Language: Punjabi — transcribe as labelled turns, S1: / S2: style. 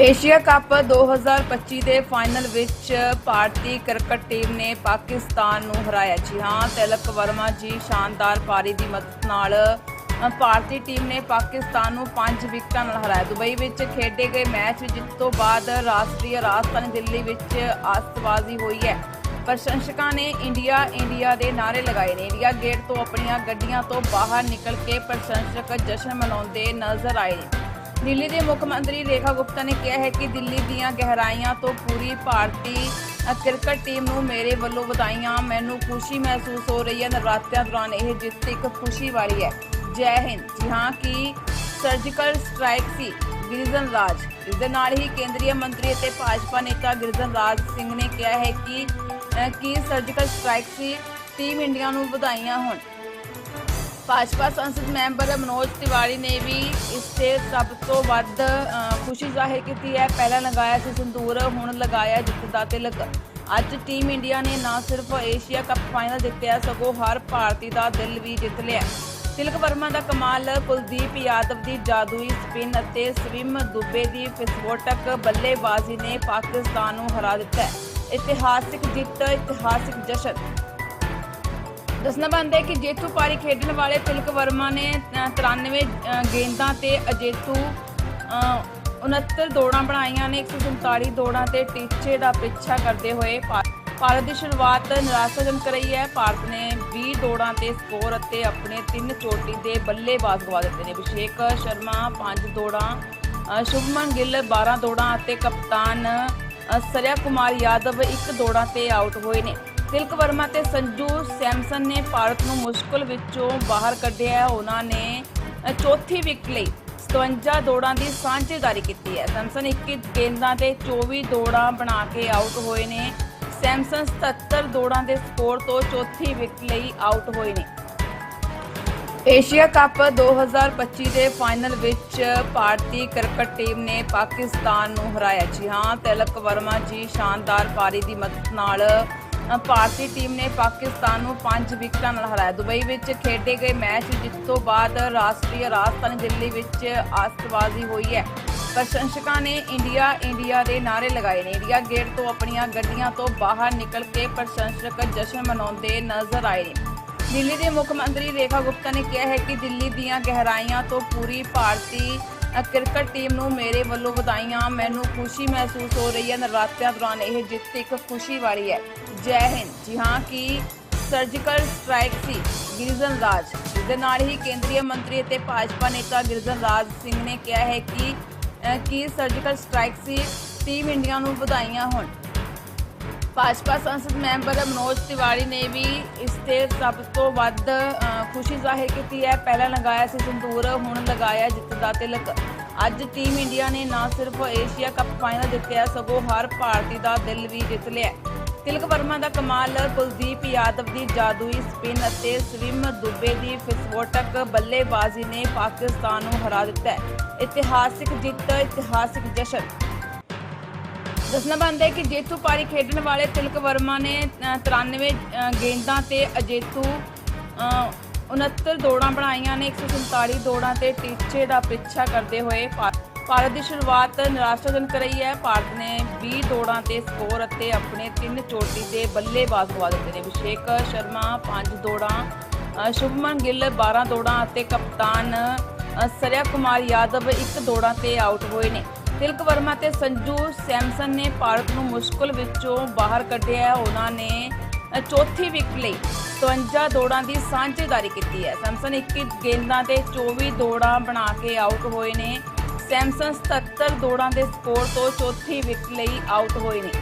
S1: ਏਸ਼ੀਆ ਕੱਪ 2025 ਦੇ ਫਾਈਨਲ ਵਿੱਚ ਭਾਰਤੀ ਕ੍ਰਿਕਟ ਟੀਮ ਨੇ ਪਾਕਿਸਤਾਨ ਨੂੰ ਹਰਾਇਆ। ਜੀ ਹਾਂ, ਤਿਲਕ ਵਰਮਾ ਜੀ ਸ਼ਾਨਦਾਰ ਪਾਰੀ ਦੀ ਮਦਦ ਨਾਲ ਭਾਰਤੀ ਟੀਮ ਨੇ ਪਾਕਿਸਤਾਨ ਨੂੰ 5 ਵਿਕਟਾਂ ਨਾਲ ਹਰਾਇਆ। ਦੁਬਈ ਵਿੱਚ ਖੇਡੇ ਗਏ ਮੈਚ ਵਿੱਚ ਜਿੱਤ ਤੋਂ ਬਾਅਦ ਰਾਸ਼ਟਰੀ ਰਾਜਧਾਨੀ ਦਿੱਲੀ ਵਿੱਚ ਆਸਤਬਾਜ਼ੀ ਹੋਈ ਹੈ। ਪ੍ਰਸ਼ੰਸਕਾਂ ਨੇ ਇੰਡੀਆ ਇੰਡੀਆ ਦੇ ਨਾਅਰੇ ਲਗਾਏ ਨੇ। ਇੰਡੀਆ ਗੇਟ ਤੋਂ ਆਪਣੀਆਂ ਗੱਡੀਆਂ ਤੋਂ ਬਾਹਰ ਨਿਕਲ ਕੇ ਪ੍ਰਸ਼ੰਸਕ ਜਸ਼ਨ ਮਨਾਉਂਦੇ ਨਜ਼ਰ ਆਏ ਨੇ। ਦਿੱਲੀ ਦੇ ਮੁੱਖ ਮੰਤਰੀ ਰੇਖਾ ਗੁਪਤਾ ਨੇ ਕਿਹਾ ਹੈ ਕਿ ਦਿੱਲੀ ਦੀਆਂ ਗਹਿਰਾਈਆਂ ਤੋਂ ਪੂਰੀ ਭਾਰਤੀ ਕ੍ਰਿਕਟ ਟੀਮ ਨੂੰ ਮੇਰੇ ਵੱਲੋਂ ਵਧਾਈਆਂ। ਮੈਨੂੰ ਖੁਸ਼ੀ ਮਹਿਸੂਸ ਹੋ ਰਹੀ ਹੈ। ਨਵਰਾਤਿਆਂ ਦੌਰਾਨ ਇਹ ਜਿੱਤ ਇੱਕ ਖੁਸ਼ੀ ਵਾਲੀ ਹੈ। ਜੈ ਹਿੰਦ। ਜੀ ਹਾਂ ਕਿ ਸਰਜੀਕਲ ਸਟ੍ਰਾਈਕ ਸੀ? ਗਿਰੀਜਨ ਰਾਜ। ਇਸ ਦੇ ਨਾਲ ਹੀ ਕੇਂਦਰੀ ਮੰਤਰੀ ਅਤੇ ਭਾਜਪਾ ਨੇਤਾ ਗਿਰੀਜਨ ਰਾਜ ਸਿੰਘ ਨੇ ਕਿਹਾ ਹੈ ਕਿ ਅ, ਕਿ ਸਰਜੀਕਲ ਸਟ੍ਰਾਈਕ ਸੀ? ਟੀਮ ਇੰਡੀਆ ਨੂੰ ਵਧਾਈਆਂ ਹੋਣ। ਭਾਜਪਾ ਸੰਸਦ ਮੈਂਬਰ ਮਨੋਜ ਤਿਵਾੜੀ ਨੇ ਵੀ ਇਸ ਤੇ ਸਭ ਤੋਂ ਵੱਧ ਖੁਸ਼ੀ ਜ਼ਾਹਿਰ ਕੀਤੀ ਹੈ। ਪਹਿਲਾਂ ਲਗਾਇਆ ਸੀ ਸੰਦੂਰ, ਹੁਣ ਲਗਾਇਆ ਜਿੱਤ ਦਾ ਤਿਲਕ। ਅੱਜ ਟੀਮ ਇੰਡੀਆ ਨੇ ਨਾ ਸਿਰਫ ਏਸ਼ੀਆ ਕੱਪ ਫਾਈਨਲ ਜਿੱਤਿਆ, ਸਗੋਂ ਹਰ ਭਾਰਤੀ ਦਾ ਦਿਲ ਵੀ ਜਿੱਤ ਲਿਆ। ਤਿਲਕ ਵਰਮਾ ਦਾ ਕਮਾਲ, ਕੁਲਦੀਪ ਯਾਦਵ ਦੀ ਜਾਦੂਈ ਸਪਿਨ ਅਤੇ ਸਵਿਮ ਦੁਬੇ ਦੀ ਵਿਸਫੋਟਕ ਬੱਲੇਬਾਜ਼ੀ ਨੇ ਪਾਕਿਸਤਾਨ ਨੂੰ ਹਰਾ ਦਿੱਤਾ ਇਤਿਹਾਸਿਕ ਜਿੱਤ, ਇਤਿਹਾਸਿਕ ਜਸ਼ਨ। ਦੱਸਣਾ ਬਣਦਾ ਹੈ ਕਿ ਜੇਤੂ ਪਾਰੀ ਖੇਡਣ ਵਾਲੇ ਤਿਲਕ ਵਰਮਾ ਨੇ ਅ, 93 ਗੇਂਦਾਂ ਤੇ ਅਜੇਤੂ ਅ, 69 ਦੌੜਾਂ ਬਣਾਈਆਂ ਨੇ 147 ਦੌੜਾਂ ਤੇ ਟੀਚੇ ਦਾ ਪਿੱਛਾ ਕਰਦੇ ਹੋਏ ਭਾ- ਭਾਰਤ ਦੀ ਸ਼ੁਰੂਆਤ ਨਿਰਾਸ਼ਾਜਨਕ ਰਹੀ ਹੈ। ਭਾਰਤ ਨੇ 20 ਦੌੜਾਂ ਤੇ ਸਕੋਰ ਅਤੇ ਆਪਣੇ ਤਿੰਨ ਚੋਟੀ ਦੇ ਬੱਲੇਬਾਜ਼ ਗਵਾ ਦਿੱਤੇ ਨੇ। ਅਭਿਸ਼ੇਕ ਸ਼ਰਮਾ 5 ਦੌੜਾਂ ਸ਼ੁਭਮਨ ਗਿੱਲ 12 ਦੌੜਾਂ ਅਤੇ ਕਪਤਾਨ ਅ, ਸਰਿਆ ਕੁਮਾਰ ਯਾਦਵ ਇੱਕ ਦੌੜਾਂ ਤੇ ਆਊਟ ਹੋਏ ਨੇ। ਤਿਲਕ ਵਰਮਾ ਤੇ ਸੰਜੂ ਸੈਮਸਨ ਨੇ ਭਾਰਤ ਨੂੰ ਮੁਸ਼ਕਲ ਵਿੱਚੋਂ ਬਾਹਰ ਕੱਢਿਆ ਉਹਨਾਂ ਨੇ ਚੌਥੀ ਵਿਕਟ ਲਈ 57 ਦੌੜਾਂ ਦੀ ਸਾਂਝੇਦਾਰੀ ਕੀਤੀ ਹੈ। ਸੈਮਸਨ 21 ਗੇਂਦਾਂ ਤੇ 24 ਦੌੜਾਂ ਬਣਾ ਕੇ ਆਊਟ ਹੋਏ ਨੇ। ਸੈਮਸਨ 77 ਦੌੜਾਂ ਦੇ ਸਕੋਰ ਤੋਂ ਚੌਥੀ ਵਿਕਟ ਲਈ ਆਊਟ ਹੋਏ ਨੇ। ਏਸ਼ੀਆ ਕੱਪ 2025 ਦੇ ਫਾਈਨਲ ਵਿੱਚ ਭਾਰਤੀ ਕ੍ਰਿਕਟ ਟੀਮ ਨੇ ਪਾਕਿਸਤਾਨ ਨੂੰ ਹਰਾਇਆ। ਜੀ ਹਾਂ, ਤਿਲਕ ਵਰਮਾ ਜੀ ਸ਼ਾਨਦਾਰ ਪਾਰੀ ਦੀ ਮਦਦ ਨਾਲ ਭਾਰਤੀ ਟੀਮ ਨੇ ਪਾਕਿਸਤਾਨ ਨੂੰ 5 ਵਿਕਟਾਂ ਨਾਲ ਹਰਾਇਆ। ਦੁਬਈ ਵਿੱਚ ਖੇਡੇ ਗਏ ਮੈਚ ਵਿੱਚ ਜਿੱਤ ਤੋਂ ਬਾਅਦ ਰਾਸ਼ਟਰੀ ਰਾਜਧਾਨੀ ਦਿੱਲੀ ਵਿੱਚ ਆਸਤਬਾਜ਼ੀ ਹੋਈ ਹੈ। ਪ੍ਰਸ਼ੰਸਕਾਂ ਨੇ ਇੰਡੀਆ ਇੰਡੀਆ ਦੇ ਨਾਅਰੇ ਲਗਾਏ ਨੇ। ਇੰਡੀਆ ਗੇਟ ਤੋਂ ਆਪਣੀਆਂ ਗੱਡੀਆਂ ਤੋਂ ਬਾਹਰ ਨਿਕਲ ਕੇ ਪ੍ਰਸ਼ੰਸਕ ਜਸ਼ਨ ਮਨਾਉਂਦੇ ਨਜ਼ਰ ਆਏ ਨੇ। ਦਿੱਲੀ ਦੇ ਮੁੱਖ ਮੰਤਰੀ ਰੇਖਾ ਗੁਪਤਾ ਨੇ ਕਿਹਾ ਹੈ ਕਿ ਦਿੱਲੀ ਦੀਆਂ ਗਹਿਰਾਈਆਂ ਤੋਂ ਪੂਰੀ ਭਾਰਤੀ ਕ੍ਰਿਕਟ ਟੀਮ ਨੂੰ ਮੇਰੇ ਵੱਲੋਂ ਵਧਾਈਆਂ। ਮੈਨੂੰ ਖੁਸ਼ੀ ਮਹਿਸੂਸ ਹੋ ਰਹੀ ਹੈ। ਨਰਾਤਿਆਂ ਦੌਰਾਨ ਇਹ ਜਿੱਤ ਇੱਕ ਖੁਸ਼ੀ ਵਾਲੀ ਹੈ। ਜੈ ਹਿੰਦ। ਜੀ ਹਾਂ ਕਿ ਸਰਜੀਕਲ ਸਟ੍ਰਾਈਕ ਸੀ ਗਿਰੀਜਨ ਰਾਜ। ਇਸ ਦੇ ਨਾਲ ਹੀ ਕੇਂਦਰੀ ਮੰਤਰੀ ਅਤੇ ਭਾਜਪਾ ਨੇਤਾ ਗਿਰੀਜਨ ਰਾਜ ਸਿੰਘ ਨੇ ਕਿਹਾ ਹੈ ਕਿ ਅ, ਕਿ ਸਰਜੀਕਲ ਸਟ੍ਰਾਈਕ ਸੀ? ਟੀਮ ਇੰਡੀਆ ਨੂੰ ਵਧਾਈਆਂ ਹੋਣ। ਭਾਜਪਾ ਸੰਸਦ ਮੈਂਬਰ ਮਨੋਜ ਤਿਵਾੜੀ ਨੇ ਵੀ ਇਸ ਤੇ ਸਭ ਤੋਂ ਵੱਧ ਖੁਸ਼ੀ ਜ਼ਾਹਿਰ ਕੀਤੀ ਹੈ। ਪਹਿਲਾਂ ਲਗਾਇਆ ਸੀ ਸੰਦੂਰ ਹੁਣ ਲਗਾਇਆ ਜਿੱਤ ਦਾ ਤਿਲਕ ਅੱਜ ਟੀਮ ਇੰਡੀਆ ਨੇ ਨਾ ਸਿਰਫ ਏਸ਼ੀਆ ਕੱਪ ਫਾਈਨਲ ਜਿੱਤਿਆ, ਸਗੋਂ ਹਰ ਭਾਰਤੀ ਦਾ ਦਿਲ ਵੀ ਜਿੱਤ ਲਿਆ। ਤਿਲਕ ਵਰਮਾ ਦਾ ਕਮਾਲ, ਕੁਲਦੀਪ ਯਾਦਵ ਦੀ ਜਾਦੂਈ ਸਪਿਨ ਅਤੇ ਸਵਿਮ ਦੁਬੇ ਦੀ ਵਿਸਫੋਟਕ ਬੱਲੇਬਾਜ਼ੀ ਨੇ ਪਾਕਿਸਤਾਨ ਨੂੰ ਹਰਾ ਦਿੱਤਾ ਇਤਿਹਾਸਿਕ ਜਿੱਤ, ਇਤਿਹਾਸਿਕ ਜਸ਼ਨ। ਦੱਸਣਾ ਬਣਦਾ ਹੈ ਕਿ ਜੇਤੂ ਪਾਰੀ ਖੇਡਣ ਵਾਲੇ ਤਿਲਕ ਵਰਮਾ ਨੇ ਅ, 93 ਅ, ਗੇਂਦਾਂ ਤੇ ਅਜੇਤੂ ਅ, 69 ਦੌੜਾਂ ਬਣਾਈਆਂ ਨੇ 147 ਦੌੜਾਂ ਤੇ ਟੀਚੇ ਦਾ ਪਿੱਛਾ ਕਰਦੇ ਹੋਏ ਭਾ- ਭਾਰਤ ਦੀ ਸ਼ੁਰੂਆਤ ਨਿਰਾਸ਼ਾਜਨਕ ਰਹੀ ਹੈ। ਭਾਰਤ ਨੇ 20 ਦੌੜਾਂ ਤੇ ਸਕੋਰ ਅਤੇ ਆਪਣੇ ਤਿੰਨ ਚੋਟੀ ਦੇ ਬੱਲੇਬਾਜ਼ ਗਵਾ ਦਿੱਤੇ ਨੇ। ਅਭਿਸ਼ੇਕ ਸ਼ਰਮਾ 5 ਦੌੜਾਂ ਅ, ਸ਼ੁਭਮਨ ਗਿੱਲ 12 ਦੌੜਾਂ ਅਤੇ ਕਪਤਾਨ ਅ, ਸਰਿਆ ਕੁਮਾਰ ਯਾਦਵ ਇੱਕ ਦੌੜਾਂ ਤੇ ਆਊਟ ਹੋਏ ਨੇ। ਤਿਲਕ ਵਰਮਾ ਤੇ ਸੰਜੂ ਸੈਮਸਨ ਨੇ ਭਾਰਤ ਨੂੰ ਮੁਸ਼ਕਲ ਵਿੱਚੋਂ ਬਾਹਰ ਕੱਢਿਆ ਉਹਨਾਂ ਨੇ ਚੌਥੀ ਵਿਕਟ ਲਈ 57 ਦੌੜਾਂ ਦੀ ਸਾਂਝੇਦਾਰੀ ਕੀਤੀ ਹੈ। ਸੈਮਸਨ 21 ਗੇਂਦਾਂ ਤੇ 24 ਦੌੜਾਂ ਬਣਾ ਕੇ ਆਊਟ ਹੋਏ ਨੇ। ਸੈਮਸਨ 77 ਦੌੜਾਂ ਦੇ ਸਕੋਰ ਤੋਂ ਚੌਥੀ ਵਿਕਟ ਲਈ ਆਊਟ ਹੋਏ ਨੇ।